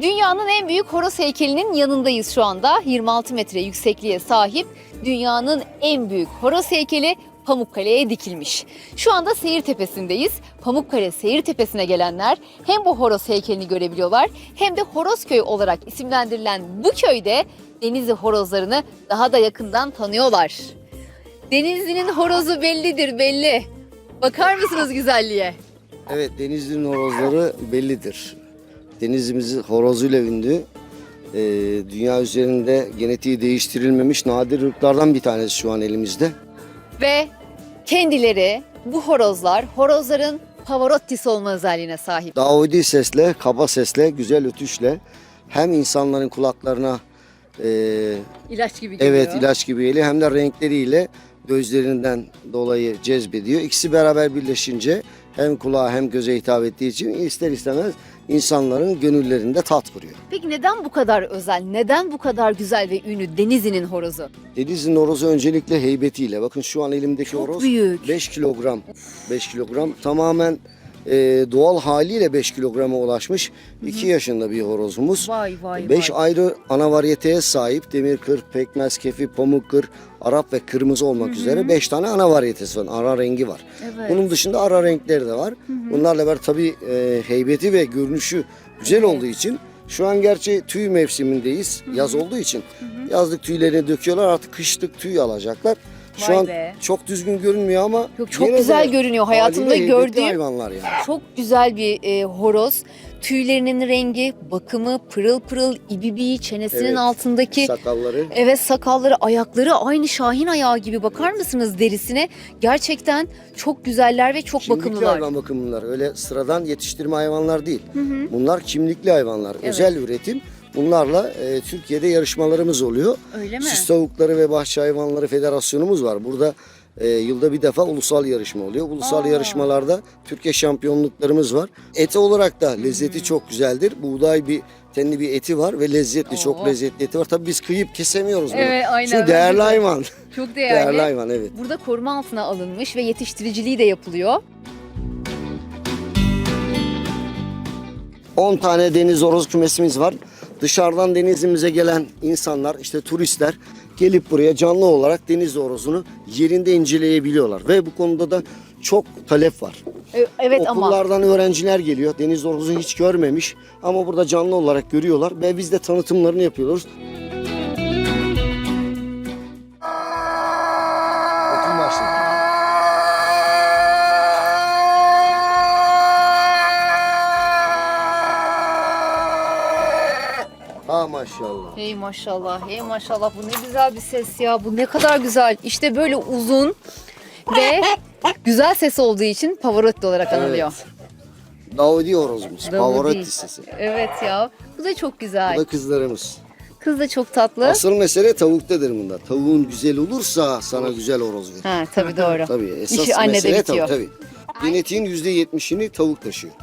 Dünyanın en büyük horoz heykelinin yanındayız şu anda. 26 metre yüksekliğe sahip dünyanın en büyük horoz heykeli Pamukkale'ye dikilmiş. Şu anda Seyir Tepesi'ndeyiz. Pamukkale Seyir Tepesi'ne gelenler hem bu horoz heykelini görebiliyorlar hem de Horozköy olarak isimlendirilen bu köyde Denizli horozlarını daha da yakından tanıyorlar. Denizli'nin horozu bellidir belli. Bakar mısınız güzelliğe? Evet Denizli'nin horozları bellidir. Denizimiz horozuyla ünlü. Ee, dünya üzerinde genetiği değiştirilmemiş nadir ırklardan bir tanesi şu an elimizde. Ve kendileri bu horozlar horozların Pavarottis olma özelliğine sahip. Davudi sesle, kaba sesle, güzel ötüşle hem insanların kulaklarına e, İlaç gibi geliyor. evet ilaç gibi geliyor hem de renkleriyle gözlerinden dolayı cezbediyor. İkisi beraber birleşince hem kulağa hem göze hitap ettiği için ister istemez insanların gönüllerinde tat kuruyor. Peki neden bu kadar özel? Neden bu kadar güzel ve ünlü Denizli'nin horozu? Denizli'nin horozu öncelikle heybetiyle. Bakın şu an elimdeki Çok horoz büyük. 5 kilogram. 5 kilogram tamamen e, doğal haliyle 5 kilograma ulaşmış. 2 yaşında bir horozumuz. Vay vay 5 ayrı ana varyeteye sahip demir kır, pekmez, kefi, pamuk kır, Arap ve kırmızı olmak üzere 5 tane ana varyetesi var. Ara rengi var. Evet. Bunun dışında ara renkleri de var. Bunlarla beraber tabii e, heybeti ve görünüşü güzel olduğu için şu an gerçi tüy mevsimindeyiz. Yaz olduğu için yazlık tüylerini döküyorlar. Artık kışlık tüy alacaklar. Şu Vay an be. çok düzgün görünmüyor ama Yok, çok yine de güzel görünüyor. Hayatımda haliyle heybetli gördüğüm hayvanlar yani. Çok güzel bir e, horoz. Tüylerinin rengi, bakımı, pırıl pırıl, ibibi, çenesinin Evet. altındaki Sakalları Evet sakalları, ayakları aynı şahin ayağı gibi bakar mısınız derisine? Gerçekten çok güzeller ve çok Kimlikli bakımlılar. hayvan bakımlılar. Öyle sıradan yetiştirme hayvanlar değil. Bunlar kimlikli hayvanlar. Özel üretim. Bunlarla e, Türkiye'de yarışmalarımız oluyor. Öyle mi? Süs Tavukları ve Bahçe Hayvanları Federasyonumuz var. Burada e, yılda bir defa ulusal yarışma oluyor. Ulusal Aa. yarışmalarda Türkiye şampiyonluklarımız var. Eti olarak da lezzeti çok güzeldir. Buğday bir tenli bir eti var ve lezzetli, Oo. çok lezzetli eti var. Tabii biz kıyıp kesemiyoruz bunu. Evet, aynen, Çünkü değerli de. hayvan. Çok değerli. Değerli hayvan evet. Burada koruma altına alınmış ve yetiştiriciliği de yapılıyor. 10 tane deniz horoz kümesimiz var. Dışarıdan denizimize gelen insanlar, işte turistler gelip buraya canlı olarak deniz horozunu yerinde inceleyebiliyorlar. Ve bu konuda da çok talep var. E, Evet ama Okullardan öğrenciler geliyor. Deniz horozu hiç görmemiş ama burada canlı olarak görüyorlar ve biz de tanıtımlarını yapıyoruz. Ha maşallah. Hey maşallah, hey maşallah bu ne güzel bir ses ya. Bu ne kadar güzel. İşte böyle uzun ve güzel ses olduğu için Pavarotti olarak anılıyor. Davudi horozumuz. Davudi. Pavarotti sesi. Evet ya. Bu da çok güzel. Bu da kızlarımız. Kız da çok tatlı. Asıl mesele tavuktadır bunda. Tavuğun güzel olursa sana güzel horoz verir. Ha tabii doğru. Tabii esas İşi annede mesele bitiyor. tavuk tabii. Genetiğin %70'ini tavuk taşıyor.